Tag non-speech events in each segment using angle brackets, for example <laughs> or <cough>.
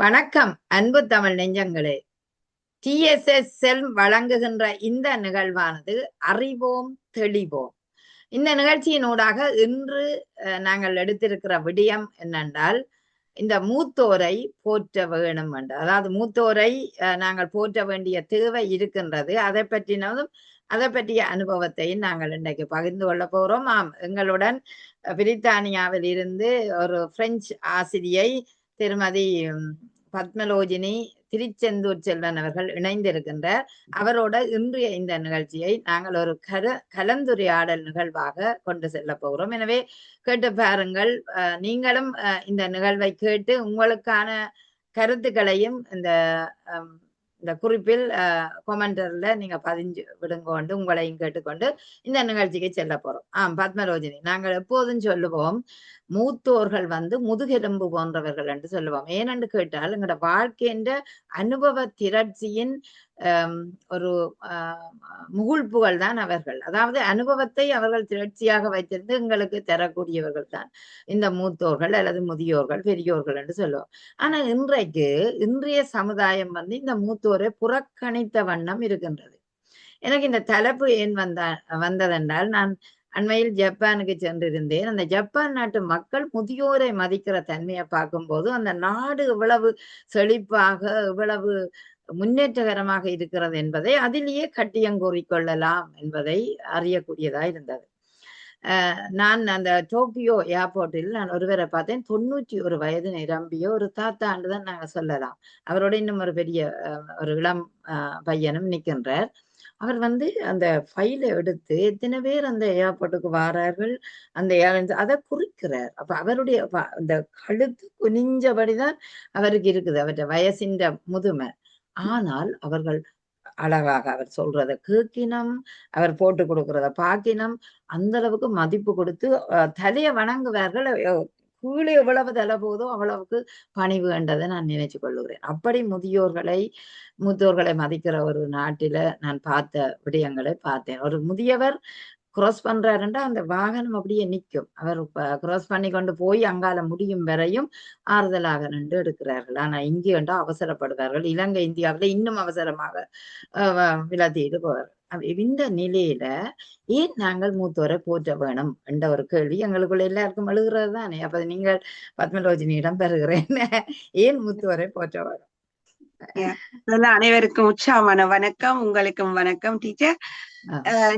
வணக்கம் அன்பு தமிழ் நெஞ்சங்களே. டிஎஸ்எஸ் செல் வழங்குகின்ற இந்த நிகழ்வானது அறிவோம் தெளிவோம். இந்த நிகழ்ச்சியினூடாக இன்று நாங்கள் எடுத்திருக்கிற விடயம் என்னென்றால் இந்த மூத்தோரை போற்ற வேணும் என்று. அதாவது மூத்தோரை நாங்கள் போற்ற வேண்டிய தேவை இருக்கின்றது. அதை பற்றினதும் அதை பற்றிய அனுபவத்தையும் நாங்கள் இன்றைக்கு பகிர்ந்து கொள்ள போகிறோம் ஆம் எங்களுடன் பிரித்தானியாவில் இருந்து ஒரு பிரெஞ்சு ஆசிரியை திருமதி பத்மலோஜினி திருச்செந்தூர் செல்வன் அவர்கள் இணைந்திருக்கின்றார். அவரோட இன்றைய இந்த நிகழ்ச்சியை நாங்கள் ஒரு கர கலந்துரையாடல் நிகழ்வாக கொண்டு செல்ல போகிறோம். எனவே கேட்டு பாருங்கள் அஹ், நீங்களும் அஹ், இந்த நிகழ்வை கேட்டு உங்களுக்கான கருத்துக்களையும் இந்த இந்த குறிப்பில் கொமெண்டர்ல நீங்க பதிஞ்சு விடுங்கொண்டு உங்களையும் கேட்டுக்கொண்டு இந்த நிகழ்ச்சிக்கு செல்ல போறோம். ஆம் பத்மரோஜினி நாங்கள் எப்போதும் சொல்லுவோம் மூத்தோர்கள் வந்து முதுகெலும்பு போன்றவர்கள் என்று சொல்லுவோம். ஏனென்று கேட்டால் எங்களோட வாழ்க்கைன்ற அனுபவ திரட்சியின் ஒரு முகுழ்ப்புகள் தான் அவர்கள். அதாவது அனுபவத்தை அவர்கள் திரட்சியாக வைத்திருந்து எங்களுக்கு தரக்கூடியவர்கள் தான். இந்த மூத்தோர்கள் அல்லது முதியோர்கள் பெரியோர்கள் என்று சொல்லுவோம். ஆனா இன்றைக்கு இன்றைய சமுதாயம் வந்து இந்த மூத்தோரை புறக்கணித்த வண்ணம் இருக்கின்றது. எனக்கு இந்த தலைப்பு ஏன் வந்த வந்ததென்றால் நான் அண்மையில் ஜப்பானுக்கு சென்றிருந்தேன். அந்த ஜப்பான் நாட்டு மக்கள் முதியோரை மதிக்கிற தன்மையை பார்க்கும்போது அந்த நாடு இவ்வளவு செழிப்பாக இவ்வளவு முன்னேற்றகரமாக இருக்கிறது என்பதை அதிலேயே கட்டியங்கூறிக்கொள்ளலாம் என்பதை அறியக்கூடியதா இருந்தது. நான் அந்த டோக்கியோ ஏர்போர்ட்டில் நான் ஒருவரை பார்த்தேன். தொண்ணூற்றி ஒரு வயது நிரம்பிய ஒரு தாத்தாண்டு தான் நாங்க சொல்லலாம். அவரோட இன்னும் ஒரு பெரிய அஹ், ஒரு இளம் அஹ், பையனும் நிற்கின்றார். அவர் வந்து அந்த ஃபைலை எடுத்து எத்தனை பேர் அந்த ஏர்போர்ட்டுக்கு வாரார்கள் அந்த ஏர்லைன்ஸ் அதை குறிக்கிறார். அப்ப அவருடைய அந்த கழுத்து குனிஞ்சபடிதான் அவருக்கு இருக்குது அவருடைய வயசின் முதுமை. ஆனால் அவர்கள் அழகாக அவர் சொல்றத கேக்கினம் அவர் போட்டு கொடுக்கறத பாக்கினம் அந்த அளவுக்கு மதிப்பு கொடுத்து தலையை வணங்குவார்கள் கீழே எவ்வளவு தலை போதோ அவ்வளவுக்கு பணிவு என்றதை நான் நினைச்சு கொள்ளுகிறேன். அப்படி முதியோர்களை முத்தோர்களை மதிக்கிற ஒரு நாட்டில நான் பார்த்த விடயங்களை பார்த்தேன். ஒரு முதியவர் கிராஸ் பண்றாருன்னா அந்த வாகனம் அப்படியே நிற்கும். அவர் கிராஸ் பண்ணி கொண்டு போய் அங்கால முடியும் வரையும் ஆறுதலாக நின்று எடுக்கிறார்கள் ஆனா இங்கே கண்டா அவசரப்படுவார்கள். இலங்கை இந்தியாவுல இன்னும் அவசரமாக விலத்திட்டு போவார்கள் இந்த நிலையில ஏன் நாங்கள் மூத்தோரை போற்ற வேணும்? என்ற ஒரு கேள்வி எங்களுக்குள்ள எல்லாருக்கும் எழுகிறது தானே. அப்ப நீங்கள் பத்மலோஜினியிடம் பெறுகிறேன். <laughs> ஏன் மூத்தோரை போற்ற வேணும்? அனைவருக்கும் உற்சாகமான வணக்கம். உங்களுக்கும் வணக்கம் டீச்சர்.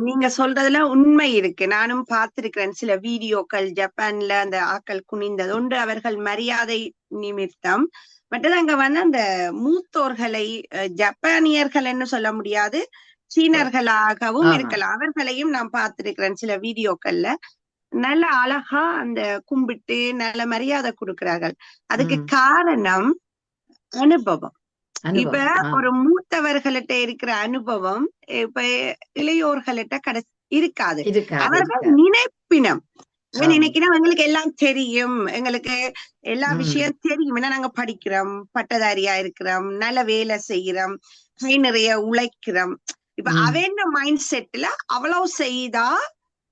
நீங்க சொல்றதுல உண்மை இருக்கு. நானும் பார்த்திருக்கிறேன் சில வீடியோக்கள் ஜப்பான்ல அந்த ஆக்கள் குனிந்தது ஒன்று அவர்கள் மரியாதை நிமித்தம். மற்றது அங்க வந்து அந்த மூத்தோர்களை அஹ், ஜப்பானியர்கள்னு சொல்ல முடியாது. சீனர்களாகவும். இருக்கலாம் அவர்களையும் நான் பார்த்திருக்கிறேன் சில வீடியோக்கள்ல நல்ல அழகா அந்த கும்பிட்டு நல்ல மரியாதை கொடுக்கிறார்கள் அதுக்கு. காரணம் அனுபவம் இப்ப. ஒரு மூத்தவர்கள்ட்ட இருக்கிற அனுபவம் இப்ப இளையோர்கள்ட்ட கட இருக்காது அவர்கள். நினைப்பினம். நினைக்கிறோம் எங்களுக்கு எல்லாம் தெரியும் எங்களுக்கு எல்லா. விஷயம் தெரியும் ஏன்னா நாங்க படிக்கிறோம் பட்டதாரியா இருக்கிறோம் நல்ல வேலை செய்யறோம் கை நிறைய உழைக்கிறோம் இப்ப ம். அவன் மைண்ட் செட்ல அவ்வளவு செய்தா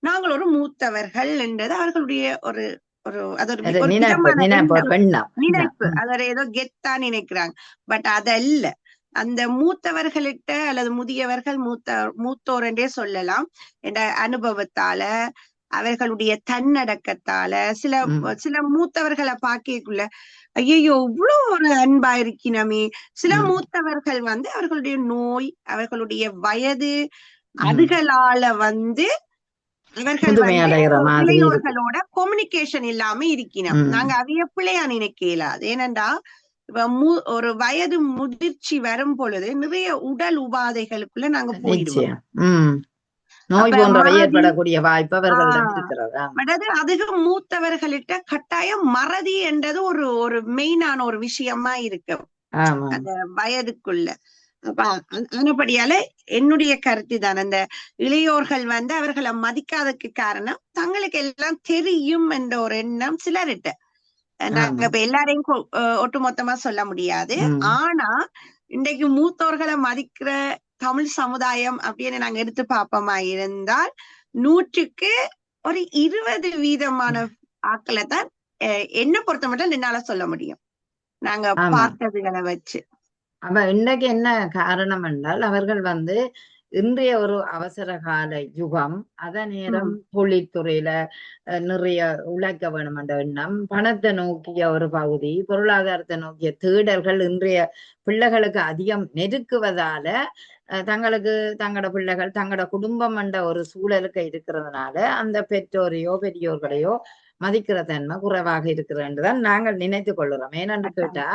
நாங்கள் ஒரு மூத்தவர்கள் என்றது அவர்களுடைய ஒரு ஒரு அது ஒரு நினைப்பு விதமான நினைப்பு எண்ணம். பெண்ணம் நினைப்பு ம். அதை ஏதோ கெத்தா நினைக்கிறாங்க பட் அதல்ல அந்த மூத்தவர்களிட்ட அல்லது முதியவர்கள் மூத்த மூத்தோர் என்றே சொல்லலாம் என்ற அனுபவத்தால அவர்களுடைய தன்னடக்கத்தால சில. சில மூத்தவர்களை பார்க்கக்குள்ள ஐயோ இவ்வளவு ஒரு அன்பா இருக்கினமே சில. மூத்தவர்கள் வந்து அவர்களுடைய நோய் அவர்களுடைய வயது. அதுகளால வந்து. இளையோர்களோட கம்யூனிகேஷன் இல்லாம இருக்கணும். நாங்க அவைய பிள்ளையா நினைக்க இயலாது ஏனென்றா ஒரு வயது முதிர்ச்சி வரும் பொழுது நிறைய உடல் உபாதைகளுக்குள்ள நாங்க போயிடுவோம் நோய் போன்றவை ஏற்படக்கூடிய வாய்ப்பு அவர்களிடம். இருக்கிறதா. அதாவது அதிக மூத்தவர்களிட்ட கட்டாயம் மறதி என்றது ஒரு ஒரு மெயினான ஒரு விஷயமா இருக்கு. அந்த வயதுக்குள்ள. அப்ப அ- ஆனபடியால என்னுடைய கருத்து தான் அந்த இளையோர்கள் வந்து அவர்களை மதிக்காததுக்கு காரணம் தங்களுக்கு எல்லாம் தெரியும் என்ற ஒரு எண்ணம் சிலர்கிட்ட. நாங்க. இப்ப எல்லாரையும் ஒட்டுமொத்தமா சொல்ல முடியாது. ஆனா இன்றைக்கு மூத்தோர்களை மதிக்கிற தமிழ் சமுதாயம் அப்படின்னு நாங்க எடுத்து பார்ப்போமா? இருந்தால் நூற்றுக்கு ஒரு இருபது வீதமான ஆக்களை தான் என்ன பொறுத்த மட்டும் என்னால சொல்ல முடியும். நாங்க. பார்த்ததுகளை வச்சு. அப்ப இன்றைக்கு என்ன காரணம் என்றால் அவர்கள் வந்து இன்றைய ஒரு அவசர கால யுகம் அத நேரம் தொழில்துறையில நிறைய உழைக்க வேணும் என்ற எண்ணம் பணத்தை நோக்கிய ஒரு பகுதி பொருளாதாரத்தை நோக்கிய தேடல்கள் இன்றைய பிள்ளைகளுக்கு அதிகம் நெருக்குவதால தங்களுக்கு தங்களோட பிள்ளைகள் தங்களோட குடும்பம் என்ற ஒரு சூழலுக்கு இருக்கிறதுனால அந்த பெற்றோரையோ பெரியோர்களையோ மதிக்கிற தன்மை குறைவாக இருக்கிறது என்றுதான் நாங்கள் நினைத்து கொள்கிறோம். ஏனென்று கேட்டா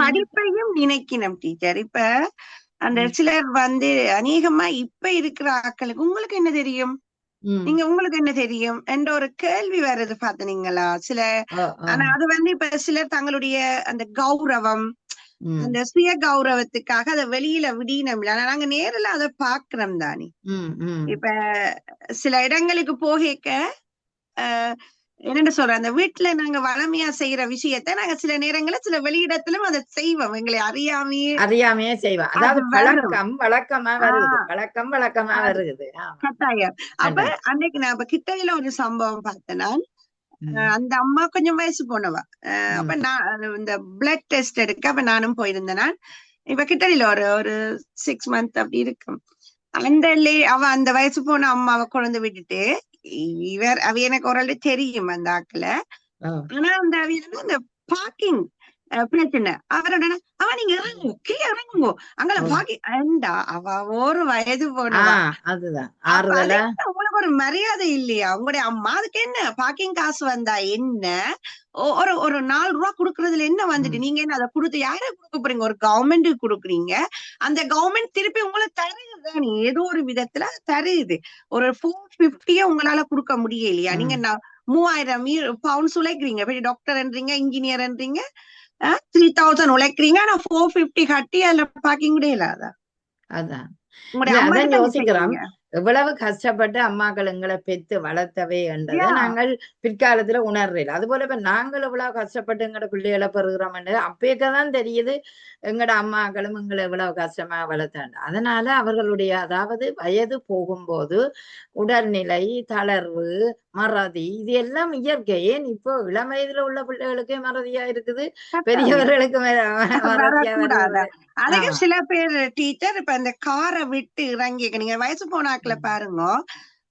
படிப்பையும் நினைக்கணும் டீச்சர். இப்ப அந்த. சிலர் வந்து அநேகமா இப்ப இருக்கிற ஆட்களுக்கு உங்களுக்கு என்ன தெரியும்? நீங்க உங்களுக்கு என்ன தெரியும்? என்ற ஒரு கேள்வி வருது பாத்தீங்களா? சில ஆனா அது வந்து இப்ப சிலர் தங்களுடைய அந்த கௌரவம் அந்த சுய கௌரவத்துக்காக அதை வெளியில விடணும் ஆனா நாங்க நேரில் அதை பாக்குறோம் தானே. இப்ப சில இடங்களுக்கு போகேக்க என்னன்னு சொல்ற அந்த வீட்டுல நாங்க வளமையா செய்யற விஷயத்த நாங்க சில நேரங்கள்ல சில வெளியிடத்திலும் அதை செய்வோம். எங்களை அறியாமையே அறியாமையே செய்வா அதாவது. பழக்கம் வழக்கமா வருது. வழக்கமா அது- வருது. கட்டாயம். அப்ப. அன்னைக்கு நான் அப்ப கிட்டையில ஒரு சம்பவம் பார்த்தேன் நான். அந்த அம்மா கொஞ்சம் வயசு போனவா. அப்ப நான் இந்த பிளட் டெஸ்ட் எடுக்க அப்ப நானும் போயிருந்தேன். நான் இப்ப கிட்டடியில ஒரு ஒரு சிக்ஸ் மந்த் அப்படி இருக்கும். அந்த லே- அவ அந்த வயசு போன அம்மாவை குழந்தை விட்டுட்டு இவர் அவ எனக்கு ஒரு தெரியும் அந்த ஆக்குல ஆனா அந்த அவியல அந்த பார்க்கிங் பிரச்சனை. அவரோட அவ நீங்க இறங்குங்க. கீழே இறங்குங்க. அங்கல. பார்க்கிங் ஏண்டா? அவ ஒரு வயது ஆ போனவா? அதுதான். உங்களுக்கு ஒரு மரியாதை இல்லையா? உங்களுடைய அம்மா அதுக்கு என்ன? பார்க்கிங் காசு வந்தா என்ன? ஒரு ஒரு நாலு ரூபா குடுக்கறதுல என்ன வந்துட்டு. நீங்க என்ன அதை கொடுத்து யார கொடுக்க போறீங்க? ஒரு கவர்மெண்ட்டுக்கு கொடுக்குறீங்க. அந்த கவர்மெண்ட் திருப்பி உங்களுக்கு தருதுதான் ஏதோ ஒரு விதத்துல தருது. ஒரு ஃபோர் பிப்டிய உங்களால கொடுக்க முடியலையா? நீங்க மூவாயிரம் பவுண்ட்ஸ் உழைக்கிறீங்க. பெரிய டாக்டர்ன்றீங்க இன்ஜினியர்ன்றீங்க த்ரீ தௌசண்ட் உழைக்கிறீங்க. ஆனா ஃபோர் பிப்டி கட்டி அதுல பார்க்கிங் கூட இல்லாத அதான். அதான். யோசிக்கிறோம். எவ்வளவு கஷ்டப்பட்டு அம்மாக்கள் எங்களை பெத்து வளர்த்தவை என்றதை. நாங்கள் பிற்காலத்துல உணர்றோம் அது போல இப்ப நாங்கள் எவ்வளவு கஷ்டப்பட்டு எங்களோட பிள்ளைகளை பெறுகிறோம் அப்பேக்கதான் தெரியுது. எங்களோட அம்மாக்களும் எங்களை எவ்வளவு கஷ்டமா வளர்த்தாங்க. அதனால அவர்களுடைய அதாவது வயது போகும்போது உடல்நிலை தளர்வு மறதி இது எல்லாம் இயற்கை. ஏன் இப்போ இளம் வயதுல உள்ள பிள்ளைகளுக்கே மறதியா இருக்குது? பெரியவர்களுக்கு அதுக்கு. சில பேர் டீச்சர் இப்ப இந்த காரை விட்டு இறங்கி நீங்க வயசு போன ஆக்களை ம். பாருங்க.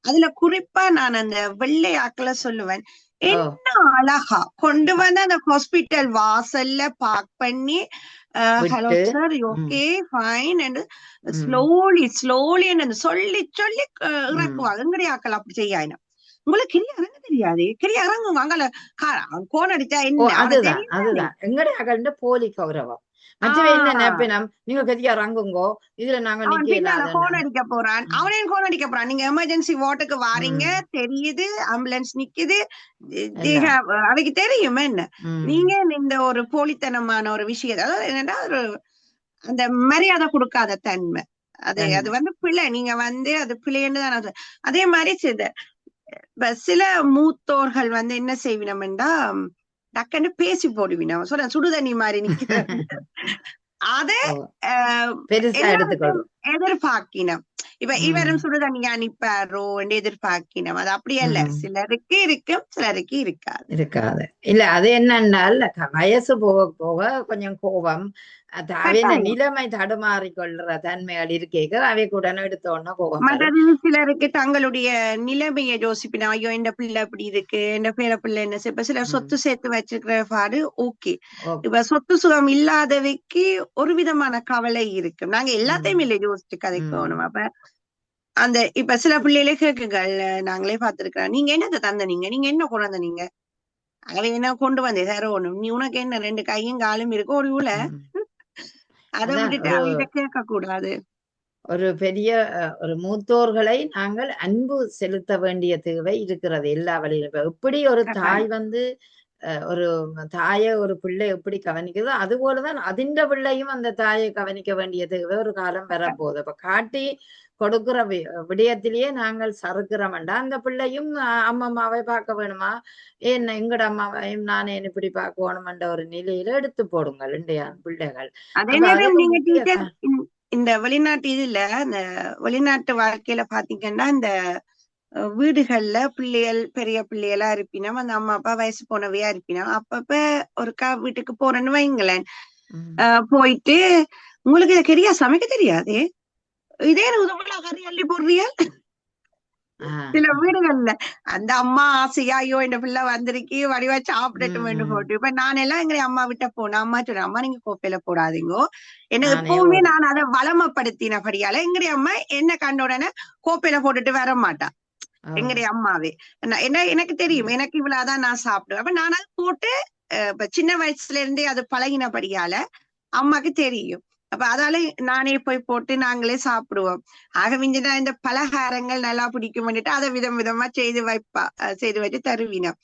அதுல குறிப்பா நான் அந்த வெள்ளை ஆக்களை சொல்லுவேன். என்ன அழகா கொண்டு வந்து அந்த ஹாஸ்பிட்டல் வாசல்ல பார்க் பண்ணி hello sir. Okay fine and. Slowly slowly சொல்லி சொல்லி. இறக்குவாங்க எங்கடி ஆக்கள் அப்படி செய்யாயினா உங்களுக்கு கிரியா இறங்க தெரியாது கிரியா இறங்குங்க அங்கல கோன் அடிச்சா என்ன அதுதான்? அதுதான் எங்கடைய அகண்ட போலி கௌரவம் நீங்க கதியா இறங்குங்கோ இதுல நாங்க அவன் கோன் அடிக்க போறான். ம். அவனையும் கோன் அடிக்க போறான். நீங்க எமர்ஜென்சி வார்டுக்கு வாரீங்க தெரியுது ஆம்புலன்ஸ் நிக்குது அவைக்கு தெரியும் என்ன? நீங்க இந்த ஒரு போலித்தனமான ஒரு விஷயம் அதாவது என்னன்னா ஒரு அந்த மரியாதை கொடுக்காத தன்மை. அது. அது வந்து பிழை நீங்க வந்து அது பிழைன்னு தான். அதே. மாதிரி சில மூத்தோர்கள் வந்து என்ன செய்வினம்டா டக்குன்னு பேசி போடுவினோம் சொல்ல சுடுதண்ணி மாதிரி நிக்கிற. அத எதிர்பார்க்கினம் இப்ப. இவரும் சுடுதண்ணியா நிப்பாரோ எதிர்பார்க்கினம் அது அப்படி அல்ல. ம். சிலருக்கு இருக்கும் சிலருக்கு இருக்காது. இருக்காது. இல்ல அது என்னன்னால் க- வயசு போக போக கொஞ்சம் கோபம் அது அவைன. நிலைமை தடுமாறி கொள்ற தன்மைகள் இருக்கேக்க அவை கூட எடுத்த உடனே கோபம் சிலருக்கு தங்களுடைய நிலைமையை யோசிப்பினா ஐயோ இந்த பிள்ளை இப்படி இருக்கு இந்த பேர பிள்ளை என்ன இப்ப சிலர். சொத்து சேர்த்து வச்சிருக்கிற பாடு ஓகே. இப்ப சொத்து சுகம் இல்லாதவைக்கு ஒரு விதமான கவலை இருக்கு. நாங்க எல்லாத்தையும் இல்லை யோசிச்சு கதைக்கணும் அப்ப அந்த இப்ப சில பிள்ளைகளே கேக்குகள் நாங்களே பார்த்திருக்கிறோம். நீங்க என்னத்தை தந்த நீங்க என்ன கொண்டு வந்த நீங்க? அவ என்ன கொண்டு வந்தே? சார் ஒண்ணும். நீ உனக்கு என்ன? ரெண்டு கையும் காலும் இருக்கு ஒரு ம். அதை விட்டுட்டு கேட்க கூடாது ஒரு பெரிய ஒரு மூத்தோர்களை நாங்கள் அன்பு செலுத்த வேண்டிய தேவை இருக்கிறது. எல்லா வழியிலும் எப்படி ஒரு. தாய் வந்து ஒரு தாயை ஒரு பிள்ளை எப்படி கவனிக்குதோ அது போலதான் அதிண்ட பிள்ளையும் அந்த தாயை கவனிக்க வேண்டிய தேவை ஒரு காலம் வரப்போகுது. அப்ப காட்டி கொடுக்கிற விடயத்திலேயே நாங்கள் சறுக்கிறோம்டா அந்த பிள்ளையும் அஹ், அம்மம்மாவை பார்க்க வேணுமா? ஏன் எங்கட அம்மாவையும் நானே இப்படி பார்க்க வேணுமென்ற ஒரு நிலையில எடுத்து போடுங்கள் இன்றைய பிள்ளைகள். இந்த வெளிநாட்டு இதுல இந்த வெளிநாட்டு வாழ்க்கையில பாத்தீங்கன்னா இந்த வீடுகள்ல பிள்ளைகள் பெரிய பிள்ளைகளா இருப்பினோம் அந்த அம்மா அப்பா வயசு போனவையா இருப்பினோம் அப்பப்ப ஒருக்கா வீட்டுக்கு போறேன்னு வைங்களேன். போயிட்டு உங்களுக்கு இது தெரியா சமைக்க தெரியாது? இதே உதவுல கறி அள்ளி போடுறியா. சில வீடுகள்ல அந்த அம்மா ஆசையா ஐயோ இந்த பிள்ளை வந்திருக்கு வடிவா சாப்பிடட்டும் ம், ம். போட்டு இப்ப நான் எல்லாம் எங்க அம்மா விட்ட போனேன் அம்மா சொன்னேன் அம்மா நீங்க கோப்பையில போடாதீங்கோ. எனக்கு நானே எப்பவுமே நான் அதை வளமப்படுத்தினபடியால எங்களுடைய அம்மா என்ன கண்ட உடனே கோப்பையில போட்டுட்டு வர மாட்டா. ஓ. எங்களுடைய அம்மாவே. என்ன எனக்கு தெரியும். எனக்கு இவ்வளவுதான் நான் சாப்பிடுவேன். அப்ப நான் அதை போட்டு இப்ப சின்ன வயசுல இருந்தே அது பழகினபடியால அம்மாக்கு தெரியும். அப்ப அதால நானே போய் போட்டு நாங்களே சாப்பிடுவோம். ஆக மிஞ்சினா இந்த பலகாரங்கள் நல்லா பிடிக்கும் பண்ணிட்டு அதை விதம் விதமா செய்து வைப்பா செய்து வச்சு தருவினோம்.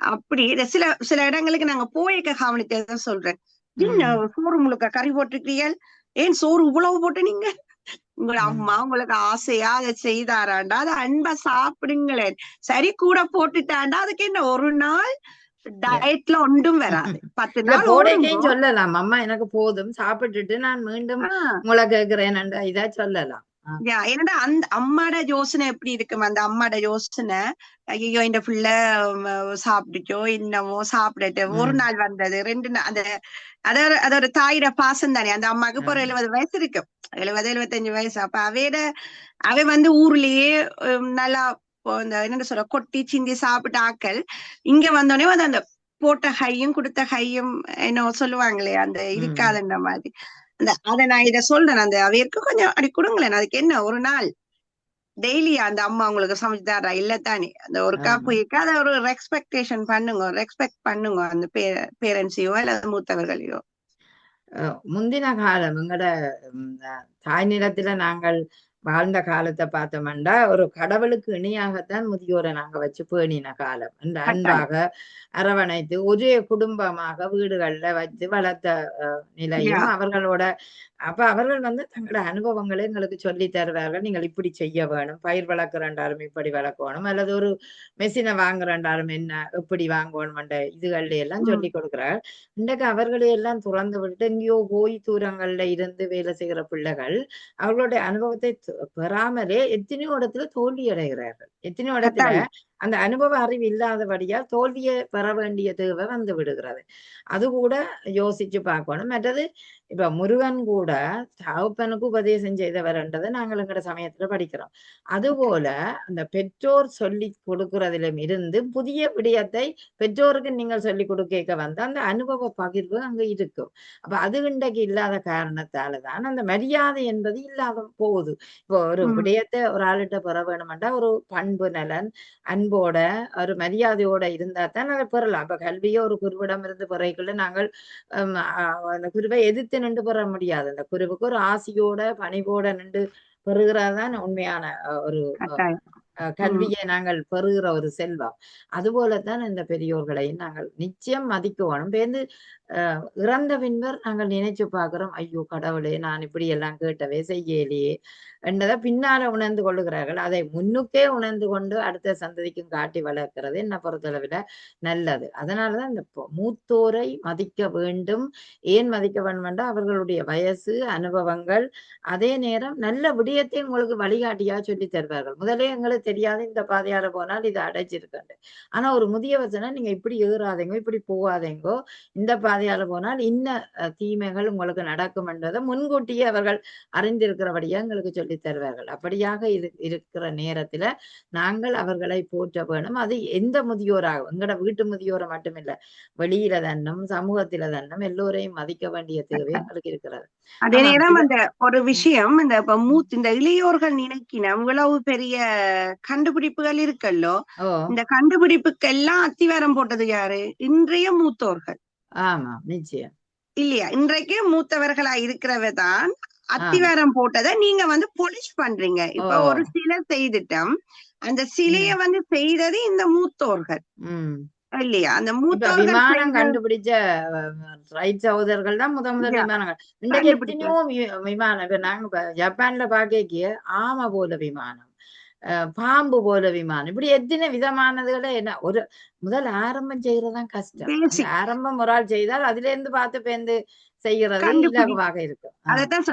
அப்படி சில சில இடங்களுக்கு நாங்க போயிருக்க கவனித்ததான் சொல்றேன். என்ன சோறு முழுக்க கறி போட்டிருக்கிறீர்கள் ஏன் சோறு இவ்வளவு போட்டு நீங்க உங்களோட. அம்மா உங்களுக்கு ஆசையா அதை செய்தாராண்டா? அதை அன்பா சாப்பிடுங்களேன் சரி கூட போட்டுட்டாண்டா? அதுக்கு என்ன ஒரு நாள் டயட்ல ஒன்றும் வராது. <laughs> பத்து நாள். சொல்லலாம். அம்மா எனக்கு போதும். சாப்பிட்டுட்டு நான் மீண்டும் உங்களை கேக்குறேன் இதா சொல்லலாம். என்னடா அந்த அம்மாட யோசனை எப்படி இருக்கும்? அந்த அம்மாட யோசனை ஐயோ இந்த பிள்ளை சாப்பிட்டுச்சோ என்னமோ சாப்பிடட்டு ஒரு. நாள் வந்தது ரெண்டு நாள் அந்த அதோட அதோட தாயோட பாசம் தானே அந்த அம்மாக்கு இப்போ ஒரு. எழுபது வயசு இருக்கும் எழுபது எழுபத்தஞ்சு வயசு. அப்ப அவையோட அவை வந்து ஊர்லயே நல்லா இந்த என்ன சொல்ற கொட்டி சிந்தி சாப்பிட்ட ஆக்கள் இங்க வந்தோடனே அது அந்த போட்ட கையும் கொடுத்த கையும் என்ன சொல்லுவாங்களே அந்த இருக்காதுன்ற மாதிரி. அந்த அத நான் இத சொல்றேன். அந்த அவையருக்கு கொஞ்சம் அப்படி கொடுங்களேன். அதுக்கு என்ன? ஒரு நாள் டெய்லி அந்த அம்மா உங்களுக்கு சமைச்சு தர்றா? இல்ல தானே. அந்த ஒரு ஆமா. கப் அதை ஒரு ரெஸ்பெக்டேஷன் பண்ணுங்க. ரெஸ்பெக்ட் பண்ணுங்க. அந்த பேரண்ட்ஸையோ அல்லது மூத்தவர்களையோ. முந்தின காலம் அஹ், தாய் நிலத்துல நாங்கள் வாழ்ந்த காலத்தை பார்த்தோம்னா ஒரு கடவுளுக்கு இணையாகத்தான் முதியோரை நாங்க வச்சு பேணின காலம். இந்த அன்பாக அரவணைத்து ஒரே குடும்பமாக வீடுகள்ல வச்சு வளர்த்த நிலையும். அவர்களோட அப்ப அவர்கள் வந்து தங்களோட அனுபவங்களை எங்களுக்கு சொல்லி தருவார்கள். நீங்கள் இப்படி செய்ய வேணும். பயிர் வளர்க்குறண்டாலும் இப்படி வளர்க்கணும். அல்லது ஒரு மெஷினை வாங்குறண்டாலும் என்ன எப்படி வாங்கணும் இதுகள்ல எல்லாம். சொல்லி கொடுக்கிறார் இன்றைக்கு அவர்களை எல்லாம் துறந்து விட்டு எங்கேயோ போய் தூரங்கள்ல இருந்து வேலை செய்கிற பிள்ளைகள் அவர்களுடைய அனுபவத்தை பெறாமலே எத்தனையோ இடத்துல தோல்வி அடைகிறார்கள் எத்தனையோ இடத்துல அந்த அனுபவ அறிவு இல்லாதபடியால் தோல்வியை பெற வேண்டிய தேவை வந்து விடுகிறது. அது கூட யோசிச்சு பார்க்கணும். மற்றது இப்ப முருகன் கூட தகப்பனுக்கு உபதேசம் செய்தவர்ன்றதை நாங்கள் எங்கட சமயத்துல படிக்கிறோம். அதுபோல அந்த பெற்றோர் சொல்லி கொடுக்கறதிலும் இருந்து புதிய விடயத்தை பெற்றோருக்கு நீங்கள் சொல்லி கொடுக்க வந்து அந்த அனுபவ பகிர்வு அங்க இருக்கும். அப்ப அது இன்றைக்கு இல்லாத காரணத்தால தான் அந்த மரியாதை என்பது இல்லாத போகுது. இப்போ ஒரு. விடயத்தை ஒரு ஆளுகிட்ட பெற வேணுமெண்டா ஒரு பண்பு நலன் அன்போட ஒரு மரியாதையோட இருந்தா தான் அதை பெறலாம். இப்ப கல்வியோ ஒரு குருவிடம் இருந்து பெறைக்குள்ள நாங்கள் அந்த குருவை எதிர்த்து நின்று பெற முடியாது. அந்த குருவுக்கு ஒரு ஆசையோட பணிவோட நின்று பெறுகிறதான் உண்மையான ஒரு கல்வியை நாங்கள் பெறுகிற ஒரு செல்வம். அதுபோலத்தான் இந்த பெரியோர்களையும் நாங்கள் நிச்சயம் மதிக்கணும் பேருந்து இறந்த பின்னர் நாங்கள் நினைச்சு பார்க்கிறோம் ஐயோ கடவுளே நான் இப்படி எல்லாம் கேட்டவே செய்யலையே என்றதை பின்னால உணர்ந்து கொள்ளுகிறார்கள். அதை முன்னுக்கே உணர்ந்து கொண்டு அடுத்த சந்ததிக்கும் காட்டி வளர்க்கிறது என்ன பொறுத்தளவில் நல்லது. அதனாலதான் இந்த மூத்தோரை மதிக்க வேண்டும். ஏன் மதிக்க வேண்டும் என்றால் அவர்களுடைய வயசு அனுபவங்கள் அதே நேரம் நல்ல விடயத்தை உங்களுக்கு வழிகாட்டியா சொல்லி தருவார்கள். முதலே எங்களுக்கு தெரியாது இந்த பாதையால போனால் இது அடைச்சிருக்கண்டு ஆனா ஒரு முதியவர் சொன்னா நீங்க இப்படி ஏறாதீங்க இப்படி போகாதீங்கோ இந்த பாதை பாதையால போனால் இன்ன தீமைகள் உங்களுக்கு நடக்கும் என்றதை முன்கூட்டியே அவர்கள் அறிந்திருக்கிறபடியா எங்களுக்கு சொல்லி தருவார்கள். அப்படியாக இரு இருக்கிற நேரத்துல நாங்கள் அவர்களை போற்ற வேணும். அது எந்த முதியோராக எங்கட வீட்டு முதியோரை மட்டுமில்ல வெளியில தன்னும் சமூகத்தில தன்னும் எல்லோரையும் மதிக்க வேண்டிய தேவை எங்களுக்கு இருக்கிறது. அதே நேரம் அந்த ஒரு விஷயம் இந்த மூத் இந்த இளையோர்கள் நினைக்கின இவ்வளவு பெரிய கண்டுபிடிப்புகள் இருக்கல்லோ இந்த கண்டுபிடிப்புக்கெல்லாம் அத்திவாரம் போட்டது யாரு? இன்றைய மூத்தோர்கள். ஆமா நிச்சயம். இல்லையா? இன்றைக்கு மூத்தவர்களா இருக்கிறவ தான் அத்திவாரம் போட்டதை நீங்க வந்து பொலிஷ் பண்றீங்க. இப்ப. ஒரு சிலை செய்துட்டோம். அந்த சிலைய வந்து செய்தது இந்த மூத்தோர்கள். இல்லையா? அந்த மூத்தோர்கள் விமானம் கண்டுபிடிச்ச ரைட் சகோதரர்கள் தான் முத முதல். விமானங்கள். இன்றைக்கு விமானம் இப்ப நாங்க ஜப்பான்ல பாக்க ஆம போல விமானம். பாம்பு போல விமானம். இப்படி எத்தனை விதமானதுகளை என்ன ஒரு முதல் ஆரம்பம் செய்யறதுதான் கஷ்டம். அந்த. ஆரம்பம் ஒரு ஆள் செய்தால் அதுல இருந்து பார்த்து பேந்து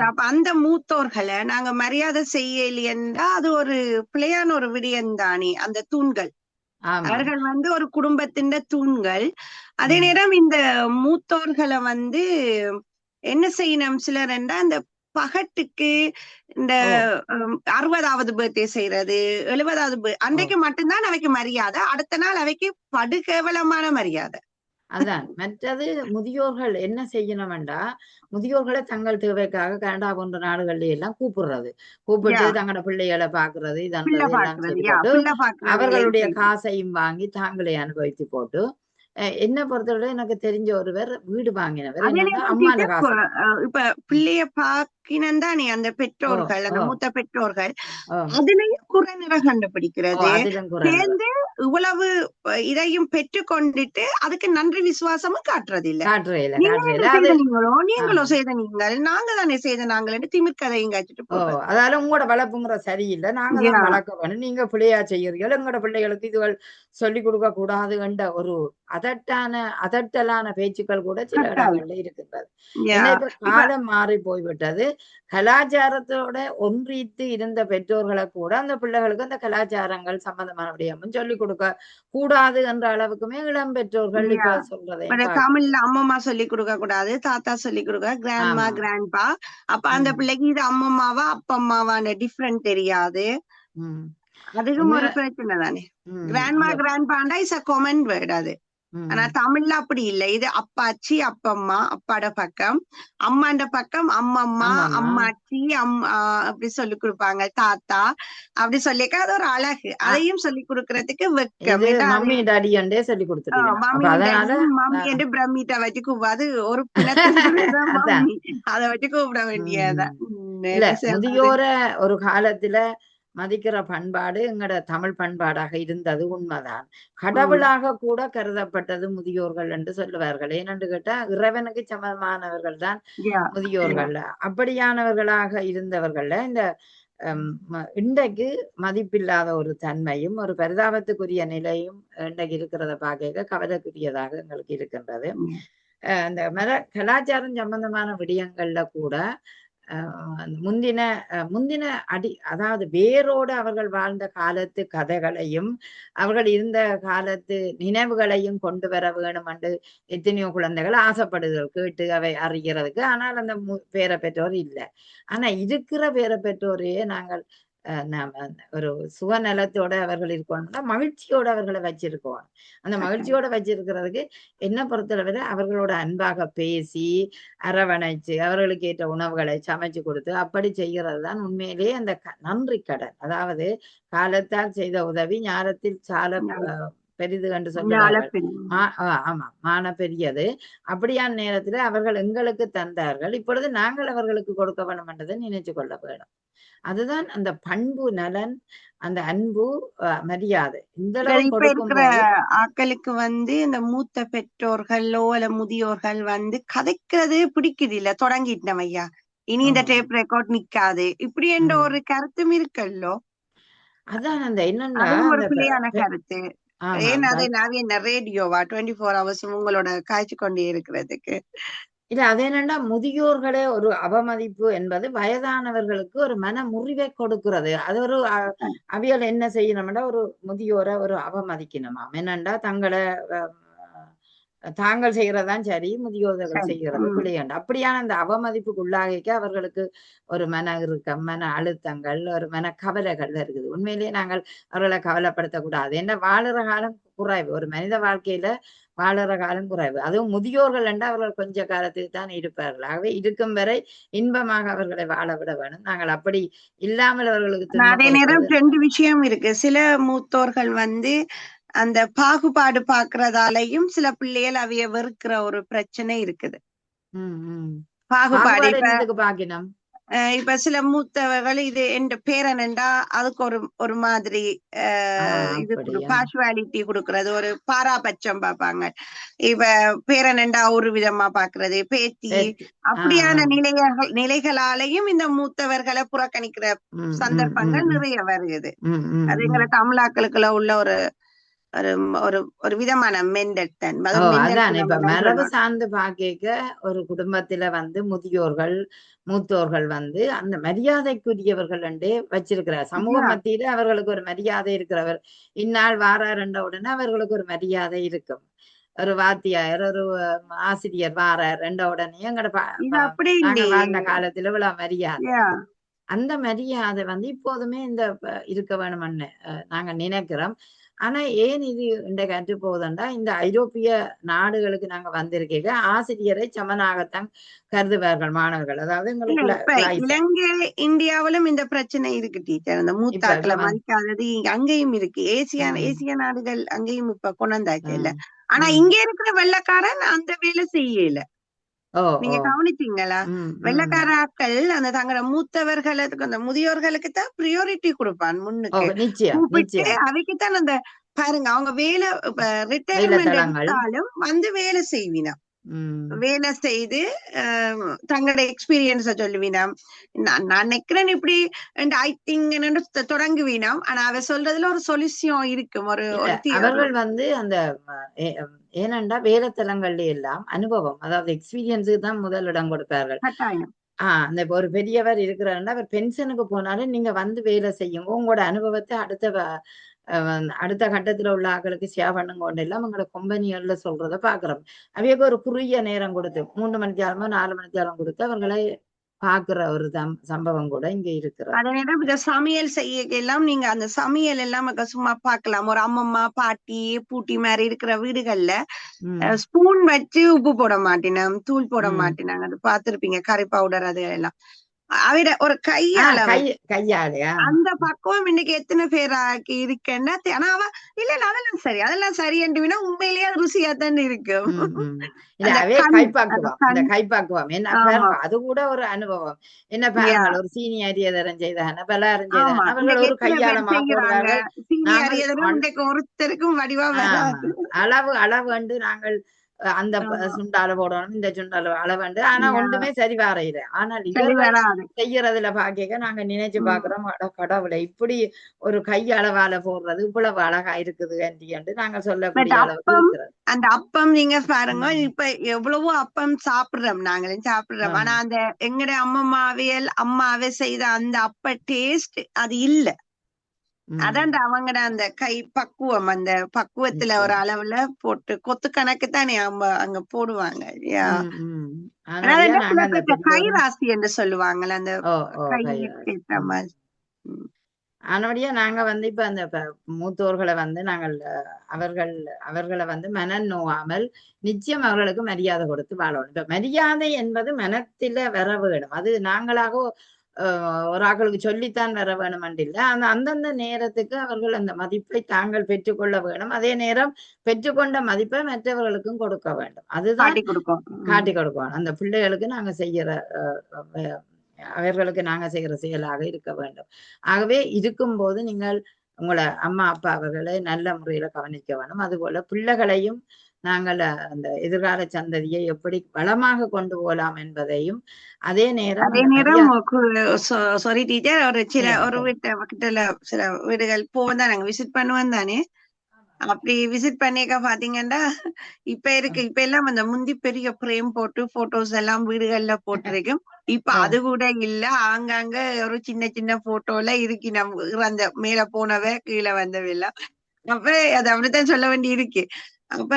அப்ப அந்த மூத்தோர்களை நாங்க மரியாதை செய்யலையென்றா அது ஒரு பிழையான ஒரு விடயம் தானே அந்த தூண்கள். அவர்கள் வந்து ஒரு குடும்பத்தின் தூண்கள். அதே. நேரம் இந்த மூத்தோர்களை வந்து என்ன செய்யணும் சிலர் என்றா இந்த பகட்டுக்கு இந்த அறுபதாவது பர்த்டே செய்யறது எழுபதாவது அன்றைக்கு மட்டும்தான் அவைக்கு மரியாதை அடுத்த நாள் அவைக்கு படுகேவலமான மரியாதை. அதான். மற்றது முதியோர்கள் என்ன செய்யணும்டா முதியோர்களை தங்கள் தேவைக்காக கனடா போன்ற நாடுகள்ல எல்லாம் கூப்பிடுறது. கூப்பிட்டு. தங்களோட பிள்ளைகளை பாக்குறது அவர்களுடைய காசையும் வாங்கி தாங்களே அனுபவித்து போட்டு என்ன பொறுத்தவரை எனக்கு தெரிஞ்ச ஒருவர் வீடு வாங்கினவர். காசு. இப்ப, அஹ், இப்ப பாக்கினம் தானே அந்த பெற்றோர்கள் அந்த. மூத்த பெற்றோர்கள் அதுலயும் குறைநிறை கண்டுபிடிக்கிறது சேர்ந்து இவ்வளவு இதையும் பெற்று கொண்டுட்டு அதுக்கு நன்றி விசுவாசமும் காட்டுறது இல்ல காட்டுறையில நீங்க காட்டுறையில அது செய்த நீங்களோ நீங்களோ. செய்த நீங்கள் நாங்க தானே செய்த நாங்கள் திமிர்கதையும் காய்ச்சிட்டு ஓ போறது அதால உங்களோட வளர்ப்புங்கிற சரியில்லை. நாங்க தான். வளர்க்க வேணும். நீங்க பிள்ளையா செய்யறீங்க எங்களோட பிள்ளைகளுக்கு இதுகள் சொல்லி கொடுக்க கூடாது என்ற ஒரு அதட்டான அதட்டலான பேச்சுக்கள் கூட சில. இடங்கள்ல இருக்கின்றது. காலம் மாறி போய்விட்டது. கலாச்சாரத்தோட ஒன்றித்து இருந்த பெற்றோர்களை கூட அந்த பிள்ளைகளுக்கு அந்த கலாச்சாரங்கள் சம்பந்தமான விடயமும் சொல்லிக் கொடுக்க கூடாது என்ற அளவுக்குமே இளம் பெற்றோர்கள் இப்ப சொல்றதை தமிழ்ல அம்மம்மா சொல்லி கொடுக்க கூடாது தாத்தா சொல்லி கொடுக்க கிராண்ட்மா. கிராண்ட்பா அப்ப அந்த. பிள்ளைக்கு இது அம்மம்மாவா அப்பம்மாவான டிஃபரெண்ட் தெரியாது. ம், அதுக்கும் ஒரு பிரச்சனை தானே grandma grandpa is a common word அது. ஆனா தமிழ்ல அப்படி இல்லை. இது அப்பாச்சி அப்பம்மா அப்பாட பக்கம். அம்மாண்ட பக்கம் அம்மம்மா. அம்மாச்சி அம் அப்படி சொல்லி கொடுப்பாங்க. தாத்தா அப்படி சொல்லிக்க அது ஒரு அழகு. அதையும் சொல்லி கொடுக்கறதுக்கு வெக்கம். மம்மி டாடி என்றே சொல்லி கொடுத்துருக்கீங்க மம்மி. என்று பிரமிட்ட வச்சு கூப்பாது ஒரு அத வச்சு கூப்பிட வேண்டியதான்? முதியோர ஒரு காலத்துல மதிக்கிற பண்பாடு எங்கட தமிழ் பண்பாடாக இருந்தது உண்மைதான். கடவுளாக கூட கருதப்பட்டது முதியோர்கள் என்று சொல்லுவார்கள். ஏனென்று கேட்டா இறைவனுக்கு சமமானவர்கள் தான். முதியோர்கள். அப்படியானவர்களாக இருந்தவர்கள்ல இந்த இன்றைக்கு மதிப்பில்லாத ஒரு தன்மையும் ஒரு பரிதாபத்துக்குரிய நிலையும் இன்றைக்கு இருக்கிறத பார்க்க கவலைக்குரியதாக எங்களுக்கு இருக்கின்றது. அந்த மர கலாச்சாரம் சம்பந்தமான விடயங்கள்ல கூட முந்தின அஹ் முந்தின அடி அதாவது வேரோடு அவர்கள் வாழ்ந்த காலத்து கதைகளையும் அவர்கள் இருந்த காலத்து நினைவுகளையும் கொண்டு வர வேணும் என்று எத்தனையோ குழந்தைகள் ஆசைப்படுதல் கேட்டு அவை அறிகிறதுக்கு. ஆனால் அந்த மு- பேர பெற்றோர் இல்லை. ஆனா இருக்கிற பேர பெற்றோரையே நாங்கள் நாம ஒரு சுகநலத்தோட அவர்கள் இருக்கணும்னா மகிழ்ச்சியோட அவர்களை வச்சிருக்கோம். அந்த <laughs> மகிழ்ச்சியோட வச்சிருக்கிறதுக்கு என்ன பொறுத்தளவில் அவர்களோட அன்பாக பேசி அரவணைச்சு அவர்களுக்கு ஏற்ற உணவுகளை சமைச்சு கொடுத்து அப்படி செய்கிறது தான் உண்மையிலேயே அந்த நன்றி கடன் அதாவது காலத்தால் செய்த உதவி ஞானத்தில் சால பெரிது என்று சொல்லுவார்கள். மான பெரியது அப்படியான நேரத்துல அவர்கள் எங்களுக்கு தந்தார்கள். இப்பொழுது நாங்கள் அவர்களுக்கு கொடுக்க வேண்டும் என்றதை நினைச்சு கொள்ள வேண்டும். அதுதான் அந்த பண்பு நலன் அந்த அன்பு மரியாதை. இந்த ஆட்களுக்கு வந்து இந்த மூத்த பெற்றோர்களோ அல்ல முதியோர்கள் வந்து கதைக்கிறது பிடிக்குது இல்ல தொடங்கிட்டோம் ஐயா. இனி இந்த. டேப் ரெக்கார்ட் நிக்காது. இப்படி என்ற. ஒரு கருத்தும் இருக்கல்லோ? அதான் அந்த என்னன்னா கருத்து. ஏன்னா அது நவீன ரேடியோவா டுவெண்ட்டி ஃபோர் ஹவர்ஸ் உங்களோட காய்ச்சி கொண்டே இருக்கிறதுக்கு. இல்ல அது என்னன்னா முதியோர்களே ஒரு அவமதிப்பு என்பது வயதானவர்களுக்கு ஒரு மன முறிவை கொடுக்கிறது. அது ஒரு அவியல் என்ன செய்யணும்னா ஒரு முதியோரை ஒரு அவமதிக்கணுமாம் என்னண்டா தங்களை தாங்கள் செய்யறதுதான் சரி முதியோர்கள் ம். பிள்ளையாண்டு அப்படியான அந்த அவமதிப்புக்கு உள்ளாகிக்க அவர்களுக்கு ஒரு மன இறுக்கம் மன அழுத்தங்கள் ஒரு மன கவலைகள் இருக்குது உண்மையிலேயே நாங்கள் அவர்களை கவலைப்படுத்தக்கூடாது. என்ன? வாழுற காலம் குறைவு. ஒரு மனித வாழ்க்கையில வாழுற காலம் குறைவு. அதுவும் முதியோர்கள் என்று அவர்கள் கொஞ்ச காலத்துக்கு தான் இருப்பார்கள். ஆகவே இருக்கும் வரை இன்பமாக அவர்களை வாழ விட வேணும் நாங்கள் அப்படி இல்லாமல் அவர்களுக்கு அதே நேரம் ரெண்டு விஷயம் இருக்கு. சில மூத்தோர்கள் வந்து அந்த பாகுபாடு பாக்குறதாலையும் சில பிள்ளைகள் அவைய வெறுக்கிற ஒரு பிரச்சனை இருக்குது. பாகுபாடு இப்ப சில மூத்தவர்கள் இது என் பேரனண்டா அதுக்கு ஒரு ஒரு மாதிரி இது அப்படியா? பார்ஷுவாலிட்டி கொடுக்கறது ஒரு பாராபட்சம் பார்ப்பாங்க இப்ப பேரனண்டா ஒரு விதமா பாக்குறது பேத்தி. அப்படியான. நிலைகள் நிலைகளாலையும் இந்த மூத்தவர்களை புறக்கணிக்கிற சந்தர்ப்பங்கள் நிறைய வருகிறது ம், அது. எங்களை தமிழாக்களுக்குள்ள உள்ள ஒரு ஒரு ஒரு ஒரு விதமான அதான். இப்ப மரபு சார்ந்து பாக்க ஒரு குடும்பத்துல வந்து முதியோர்கள் மூத்தோர்கள் வந்து அந்த மரியாதைக்குரியவர்கள் என்றே வச்சிருக்கிறார். சமூக. மத்தியில அவர்களுக்கு ஒரு மரியாதை இருக்கிறவர். இந்நாள் வாரார் என்ற உடனே அவர்களுக்கு ஒரு மரியாதை இருக்கும். ஒரு வாத்தியார் ஒரு ஆசிரியர் வாரார் என்ற உடனே எங்கட. வாழ்ந்த காலத்துல இவ்வளவு மரியாதை. அந்த மரியாதை வந்து இப்போதுமே இந்த இருக்க வேணும்னு நாங்க நினைக்கிறோம். ஆனா ஏன் இது இன்றைக்கு அற்று போகுதுண்டா இந்த ஐரோப்பிய நாடுகளுக்கு நாங்க வந்திருக்க ஆசிரியரை சமனாகத்தான் கருதுவார்கள் மாணவர்கள். அதாவது இலங்கை இந்தியாவிலும் இந்த பிரச்சனை இருக்கு டீச்சர். அந்த மூத்தாக்களை மதிக்காதது அங்கேயும் இருக்கு. ஏசியா. ஏசிய நாடுகள் அங்கேயும் இப்ப கொண்டாச்சு இல்ல. ஆனா. இங்க இருக்கிற வெள்ளக்காரன் அந்த வேலை செய்யல. நீங்க கவனிச்சீங்களா? ம், ம். வெள்ளக்கார ஆட்கள் அந்த தங்களோட மூத்தவர்களுக்கு அந்த முதியோர்களுக்கு தான் ப்ரியோரிட்டி கொடுப்பான் முன்னுக்கு. கூப்பிட்டு அவைக்குத்தான் அந்த பாருங்க அவங்க வேலை ரிட்டையர்மெண்ட். எடுத்தாலும் வந்து வேலை செய்வினா. வேலை செய்து தங்களோட எக்ஸ்பீரியன்ஸ சொல்லுவீனாம் நான் நான் நினைக்கிறேன் இப்படி ஐ திங்க் தொடங்குவீனாம் ஆனா அவ சொல்றதுல ஒரு சொல்யூஷன் இருக்கும் ஒரு. அவர்கள் வந்து அந்த ஏனென்றா வேலைத்தலங்கள்ல எல்லாம் அனுபவம் அதாவது எக்ஸ்பீரியன்ஸுக்கு தான் முதல் இடம் கொடுப்பார்கள் ஆஹ் அந்த ஒரு பெரியவர் இருக்கிறாருன்னா அவர் பென்ஷனுக்கு போனாலும் நீங்க வந்து வேலை செய்யுங்க. உங்களோட அனுபவத்தை அடுத்த அடுத்த கட்டத்துல உள்ள ஆட்களுக்கு ஷேர் பண்ணுங்க. எல்லாம் உங்களோட கம்பெனிகள்ல சொல்றத பாக்குறோம் அவைக்கு ஒரு குறுகிய நேரம் கொடுத்து மூணு மணிக்கு நேரமோ நாலு மணிக்கு நேரம் கொடுத்து அவர்களை பாக்குற ஒரு சம்பவம் கூட இங்க இருக்கிறது. அதே நேரம் இந்த சமையல் செய்ய எல்லாம் நீங்க அந்த சமையல் எல்லாம் சும்மா பார்க்கலாம் ஒரு அம்மம்மா பாட்டி பூட்டி மாதிரி இருக்கிற வீடுகள்ல. ஸ்பூன் வச்சு உப்பு போட மாட்டினாம் தூள் போட. மாட்டினாங்க அது பார்த்திருப்பீங்க கறி பவுடர் அது எல்லாம். அவிட ஒரு கையால கை கையாலையா அந்த பக்குவம் இன்னைக்கு எத்தனை பேராக்கி இருக்குன்னா ஆனா அவ இல்ல அதெல்லாம் சரி அதெல்லாம் சரி என்று உண்மையிலேயே ருசியா தான் இருக்கும். கைப்பாக்குவம். கைப்பாக்குவம் என்ன அது கூட ஒரு அனுபவம். என்ன பாருங்கள் ஒரு சீனி அரியதரம் செய்தான ஆமா. செய்தான அவர்கள் ஒரு எத்தனை பேர் கையாளமா செய்யறாங்க போடுவார்கள் சீனி நாங்கள் அறியதெல்லாம் ஒன்- இன்றைக்கு ஒருத்தருக்கும் வடிவா வராது. அளவு அளவுண்டு நாங்கள் அந்த. சுண்டால போடணும் இந்த சுண்டால அளவுண்டு ஆனா. ஒன்றுமே சரி வர இல்லை ஆனால் செய்யறதுல பாக்க நாங்க நினைச்சு. பாக்குறோம் கடவுளை இப்படி ஒரு கையளவால போடுறது இவ்வளவு அழகா இருக்குது என்று நாங்க சொல்லக்கூடிய இருக்கிறது அந்த அப்பம் நீங்க பாருங்க. இப்ப எவ்வளவோ அப்பம் சாப்பிடுறோம் நாங்களும் சாப்பிடுறோம். ஆனா அந்த எங்கட அம்மம்மாவியல் அம்மாவே செய்த அந்த அப்ப டேஸ்ட் அது இல்ல. அதான்டா அவங்கட அந்த கை பக்குவம் அந்த பக்குவத்துல ஒரு. அளவுல போட்டு கொத்து கணக்கு தானே அவங்க அங்க போடுவாங்க கை ராசி என்று சொல்லுவாங்கல்ல அந்த ஓ ஓ கை கைக்கு ஏத்த ம். மாதிரி. ம். ஆனபடியா நாங்க வந்து இப்ப அந்த மூத்தோர்களை வந்து நாங்கள் அவர்கள் அவர்களை வந்து மனம் நோவாமல் நிச்சயம் அவர்களுக்கு மரியாதை கொடுத்து வாழணும். இப்ப மரியாதை என்பது மனத்தில வர வேணும் அது நாங்களாக ஒரு ஆக்களுக்கு சொல்லித்தான் வர வேணும் இல்லை. அந்த அந்தந்த நேரத்துக்கு அவர்கள் அந்த மதிப்பை தாங்கள் பெற்றுக்கொள்ள வேணும். அதே நேரம் பெற்றுக்கொண்ட மதிப்பை மற்றவர்களுக்கும் கொடுக்க வேண்டும். அதுதான் காட்டி கொடுக்கணும் அந்த பிள்ளைகளுக்கு நாங்க செய்யற அவர்களுக்கு நாங்க செய்கிற செயலாக இருக்க வேண்டும். ஆகவே இருக்கும்போது நீங்கள் உங்களை அம்மா அப்பா அவர்களை நல்ல முறையில கவனிக்க வேணும். அதுபோல பிள்ளைகளையும் நாங்கள் அந்த எதிர்கால சந்ததியை எப்படி வளமாக கொண்டு போகலாம் என்பதையும் அதே நேரம் அதே அந்த நேரம் சாரி டீச்சர் ஒரு சில ஒரு. வீட்டு பக்கத்துல சில வீடுகள் போவோம் தான் நாங்க விசிட் பண்ணுவோம் தானே. அப்படி விசிட் பண்ணிக்க பாத்தீங்கன்னா இப்ப இருக்கு. இப்ப எல்லாம் அந்த முந்தி பெரிய பிரேம் போட்டு போட்டோஸ் எல்லாம் வீடுகள்ல போட்டிருக்கும். இப்ப. அது கூட இல்ல. ஆங்காங்க ஒரு சின்ன சின்ன போட்டோல இருக்கு. நம்ம இறந்த மேல போனவ கீழே வந்தவ எல்லாம். அப்ப அது அப்படித்தான் சொல்ல வேண்டி இருக்கு அப்ப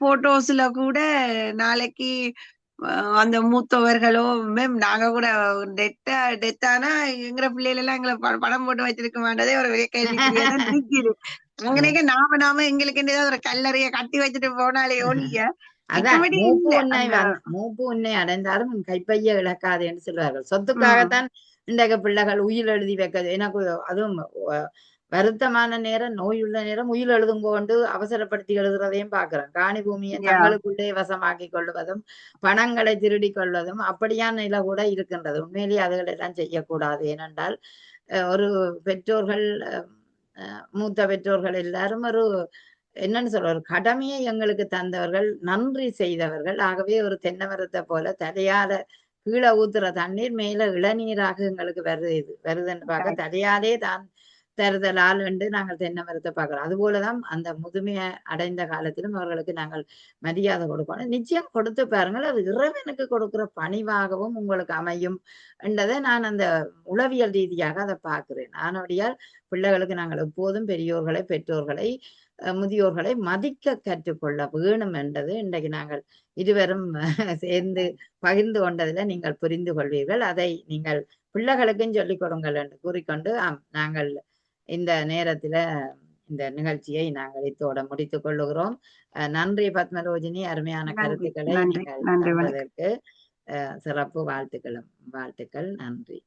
போட்டோஸ்ல கூட நாளைக்கு அந்த மூத்தவர்களோ மேம் நாங்க கூட டெத்தா டெத்தானா எங்கிற பிள்ளைகள் எல்லாம் எங்களை படம் போட்டு வச்சிருக்க மாட்டதே ஒரு பெரிய இருக்குது அங்கனேக்க நாம நாம எங்களுக்கு ஏதாவது ஒரு கல்லறைய கட்டி வச்சுட்டு போனாலே ஒழிய மூப்பு உன்னை அடைந்தாலும் உன் கைப்பைய இழக்காது என்று சொல்வார்கள். சொத்துக்காகத்தான் இன்றைக்கு பிள்ளைகள் உயிர் எழுதி வைக்கிறது. எனக்கு அதுவும் வருத்தமான நேரம் நோயுள்ள நேரம் உயிர் எழுதுங்கோண்டு அவசரப்படுத்தி எழுதுறதையும் பாக்குறோம் காணி பூமியை. தங்களுக்குள்ளே வசமாக்கி கொள்வதும் பணங்களை திருடி கொள்வதும் அப்படியான நிலை கூட இருக்கின்றது. உண்மையிலேயே அதுகள் எல்லாம் செய்யக்கூடாது. ஏனென்றால் ஒரு பெற்றோர்கள் மூத்த பெற்றோர்கள் எல்லாரும் ஒரு என்னன்னு சொல்ற ஒரு கடமையை எங்களுக்கு தந்தவர்கள் நன்றி செய்தவர்கள். ஆகவே ஒரு தென்னை மரத்தை போல தலையால கீழே ஊத்துற தண்ணீர் மேல இளநீராக எங்களுக்கு வருது இது வருதுன்னு பார்க்க தலையாலே தான் தருதலால் என்று நாங்கள் தென்னை மரத்தை பார்க்கிறோம். அதுபோலதான் அந்த முதுமையை அடைந்த காலத்திலும் அவர்களுக்கு நாங்கள் மரியாதை கொடுக்கணும் நிச்சயம் கொடுத்து பாருங்கள் அது இறைவனுக்கு கொடுக்கிற பணிவாகவும் உங்களுக்கு அமையும் என்றதை நான் அந்த உளவியல் ரீதியாக அதை பார்க்கிறேன். ஆனபடியால் பிள்ளைகளுக்கு நாங்கள் எப்போதும் பெரியோர்களை பெற்றோர்களை முதியோர்களை மதிக்க கற்றுக்கொள்ள வேணும் என்றது இன்றைக்கு நாங்கள் இருவரும் <laughs> சேர்ந்து பகிர்ந்து கொண்டதில் நீங்கள் புரிந்து கொள்வீர்கள். அதை நீங்கள் பிள்ளைகளுக்கும் சொல்லிக் கொடுங்கள் என்று கூறிக்கொண்டு ஆம் நாங்கள் இந்த நேரத்துல இந்த நிகழ்ச்சியை நாங்கள் இத்தோட முடித்துக் கொள்ளுகிறோம். நன்றி பத்மரோஜினி. அருமையான கருத்துக்களை நீங்கள் சிறப்பு வாழ்த்துக்களும் வாழ்த்துக்கள் நன்றி.